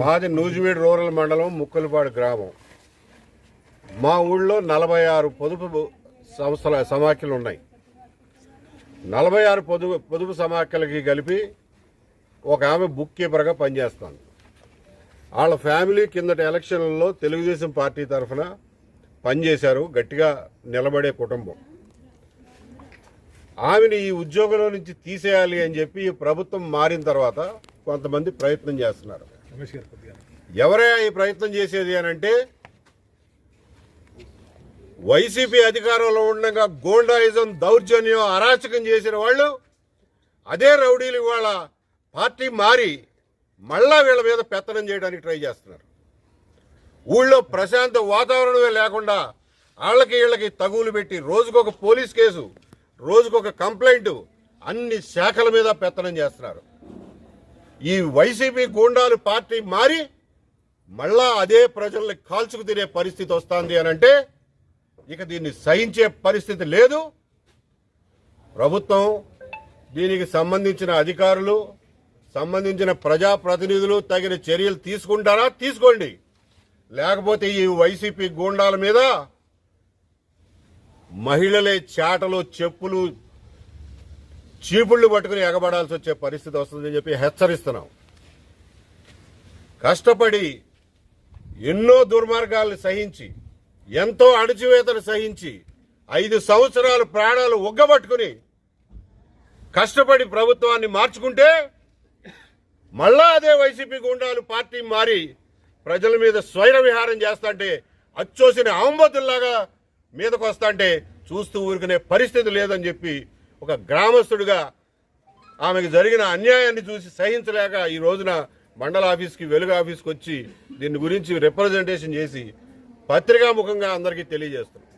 మాది నూజివీడు రూరల్ మండలం ముక్కలపాడు గ్రామం. మా ఊళ్ళో నలభై ఆరు పొదుపు సంస్థల సమాఖ్యలు ఉన్నాయి. నలభై ఆరు పొదుపు పొదుపు సమాఖ్యలకి కలిపి ఒక ఆమె బుక్ కీపర్గా పనిచేస్తాను. వాళ్ళ ఫ్యామిలీ కిందటి ఎలక్షన్లలో తెలుగుదేశం పార్టీ తరఫున పనిచేశారు గట్టిగా నిలబడే కుటుంబం. ఆమెను ఈ ఉద్యోగంలో నుంచి తీసేయాలి అని చెప్పి ఈ ప్రభుత్వం మారిన తర్వాత కొంతమంది ప్రయత్నం చేస్తున్నారు. ఎవరే ఈ ప్రయత్నం చేసేది అని అంటే వైసీపీ అధికారంలో ఉండగా గోండాయిజం దౌర్జన్యం అరాచకం చేసిన వాళ్ళు అదే రౌడీలు ఇవాళ పార్టీ మారి మళ్ళా వీళ్ళ మీద పెత్తనం చేయడానికి ట్రై చేస్తున్నారు. ఊళ్ళో ప్రశాంత వాతావరణమే లేకుండా వాళ్ళకి వీళ్ళకి తగులు పెట్టి రోజుకొక పోలీస్ కేసు రోజుకొక కంప్లైంట్ అన్ని శాఖల మీద పెత్తనం చేస్తున్నారు. ఈ వైసీపీ గూండాలు పార్టీ మారి మళ్ళా అదే ప్రజల్ని కాల్చుకు తినే పరిస్థితి వస్తుంది అని అంటే ఇక దీన్ని సహించే పరిస్థితి లేదు. ప్రభుత్వం దీనికి సంబంధించిన అధికారులు సంబంధించిన ప్రజాప్రతినిధులు తగిన చర్యలు తీసుకుంటారా? తీసుకోండి. లేకపోతే ఈ వైసీపీ గూండాల మీద మహిళలే చాటలు చెప్పులు చీపుళ్ళు పట్టుకుని ఎగబడాల్సి వచ్చే పరిస్థితి వస్తుందని చెప్పి హెచ్చరిస్తున్నాం. కష్టపడి ఎన్నో దుర్మార్గాలను సహించి ఎంతో అణచివేతను సహించి ఐదు సంవత్సరాలు ప్రాణాలు ఒగ్గబట్టుకుని కష్టపడి ప్రభుత్వాన్ని మార్చుకుంటే మళ్ళా అదే వైసీపీ గుండాలు పార్టీ మారి ప్రజల మీద స్వైర విహారం చేస్తాంటే అచ్చోసిన ఆంబోతుల్లాగా మీదకు వస్తాంటే చూస్తూ ఊరుకునే పరిస్థితి లేదని చెప్పి ఒక గ్రామస్తుడిగా ఆమెకు జరిగిన అన్యాయాన్ని చూసి సహించలేక ఈ రోజున మండల ఆఫీస్కి వెలుగు ఆఫీస్కి వచ్చి దీని గురించి రిప్రజెంటేషన్ చేసి పత్రికాముఖంగా అందరికీ తెలియజేస్తున్నాం.